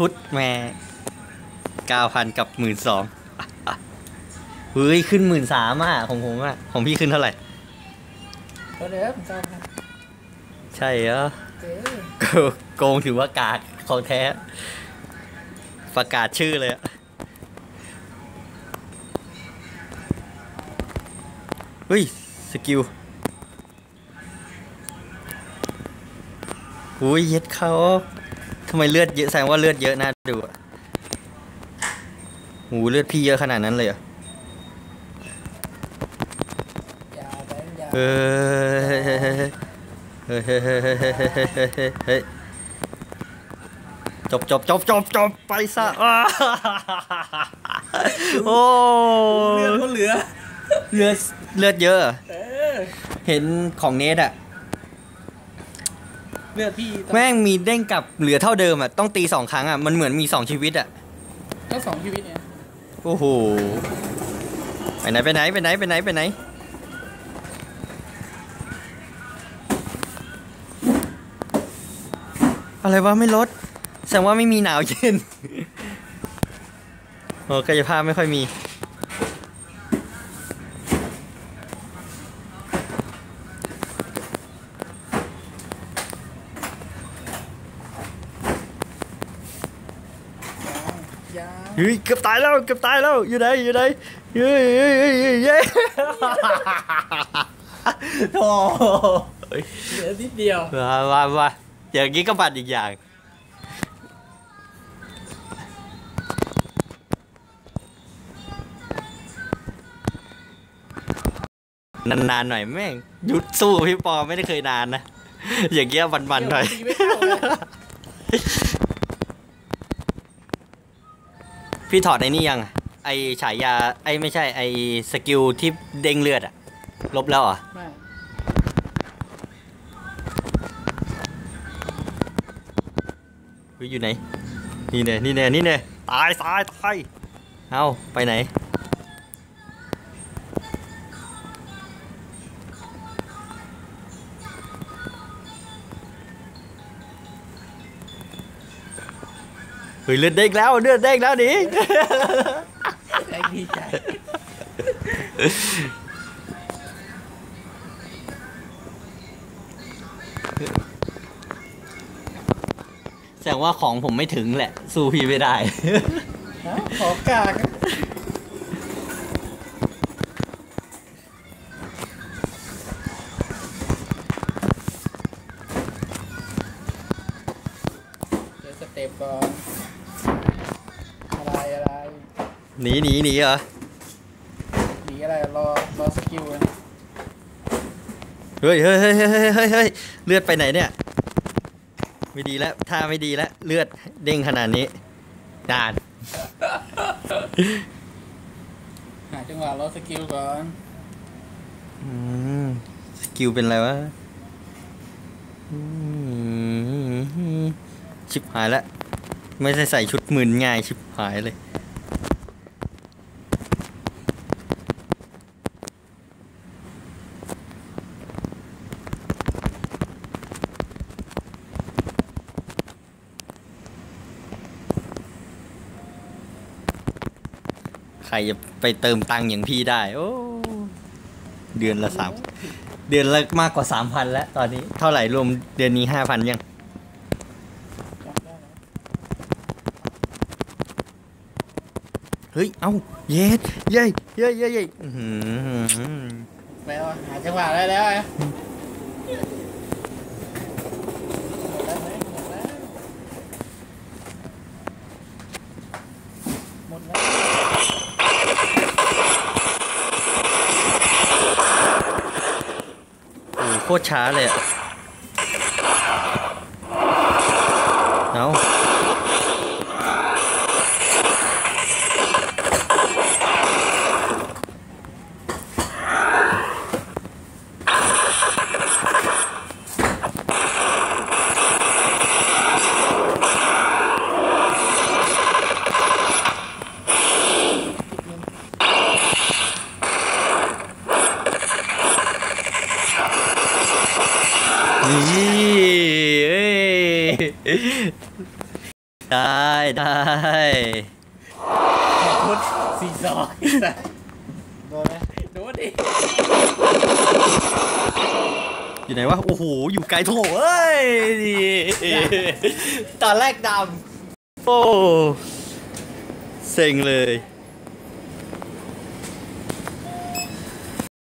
ชุดแม่เก้าพันกับหมื่นสองเฮ้ย ขึ้นหมื่นสามอะ ของผมอะ ของพี่ขึ้นเท่าไหร่ก็เดิมเก้าพันใช่เหรอเออโกโกงถือว่ากากของแท้ ประกาศชื่อเลยอะเฮ้ย สกิลอุ้ยเย็ดเขาท ทำไมเลือดเยอะแสดงว่าเลือดเยอะนะดูหูเลือดพี่เยอะขนาดนั้นเลยเหรอเฮ้ยเฮ้ยเฮ้ยเฮ้ยเฮ้ยจบจบจบจบจบไปซะโอ้เลือดเหลือเลือดเลือดเยอะ เห็นของเนทอะ เลือดพี่ต้องแม่งมีเด้งกลับเหลือเท่าเดิมอะต้องตีสองครั้งอะมันเหมือนมีสองชีวิตอะก็สองชีวิตเนี่ยโอ้โหไปไหนไปไหนไปไหนไปไหนไปไหนอะไรวะไม่ลดแสดงว่าไม่มีหนาวเย็นโอ้กายภาพไม่ค่อยมี ยาวเฮ้ยเกือบตายแล้วเกือบตายแล้วอยู่ไหนอยู่ไหนเฮ้ยเฮ้ยเฮ้ยเฮ้ยเฮ้ยโธ่เหลือนิดเดียวมามามาอย่างนี้ก็บัตรอีกอย่างนานๆหน่อยแม่งหยุดสู้พี่ปอไม่ได้เคยนานนะ อย่างเงี้ยบันๆหน่อย ตีไม่เข้าเลย พี่ถอดไอ้นี่ยัง ไอฉายา ไอไม่ใช่ ไอสกิลที่เด้งเลือดอะลบแล้วเหรอ ไม่เฮ้ยอยู่ไหน นี่เน่นี่เน่นี่เน่ตายตายตาย เอาไปไหน เฮ้ยเลือดเด้งแล้วเลือดเด้งแล้วดิใจดีใจแสดงว่าของผมไม่ถึงแหละ สู้พี่ไม่ได้เอ้าขอกากอะเดี๋ยวสเต็ปก่อน อะไรอะไร หนีหนีหนีเหรอ หนีอะไรรอรอสกิลอะเฮ้ยเฮ้ยเฮ้ยเฮ้ยเฮ้ยเฮ้ยเฮ้ยเลือดไปไหนเนี่ย ไม่ดีแล้วท่าไม่ดีแล้ว เลือดเด้งขนาดนี้ดาน หาจังหวะรอสกิลก่อนอืมสกิลเป็นอะไรวะอืมชิบหายแล้ว ไม่ได้ใส่ชุดหมื่นง่ายชิบหายเลย รจะไปเติมตังค์อย่างพี่ได้ โอ้ เดือนละสามเดือนละมากกว่าสามพันแล้ว ตอนนี้เท่าไหร่รวมเดือนนี้ห้าพันยังเฮ้ย เอ้า เย็ดเย้ยเย้ยเย้ยเย้ยแล้วหาจังหวะได้แล้วไงหมดแล้วหมดแล้ว โคตรช้าเลยอะเอา นี่เอ้ยได้ได้พุทสี่สองโดนไหมโดนดิอยู่ไหนวะ โอ้โห อยู่ไกลโถเอ้ยตอนแรกดำ โอ้ เซ็งเลย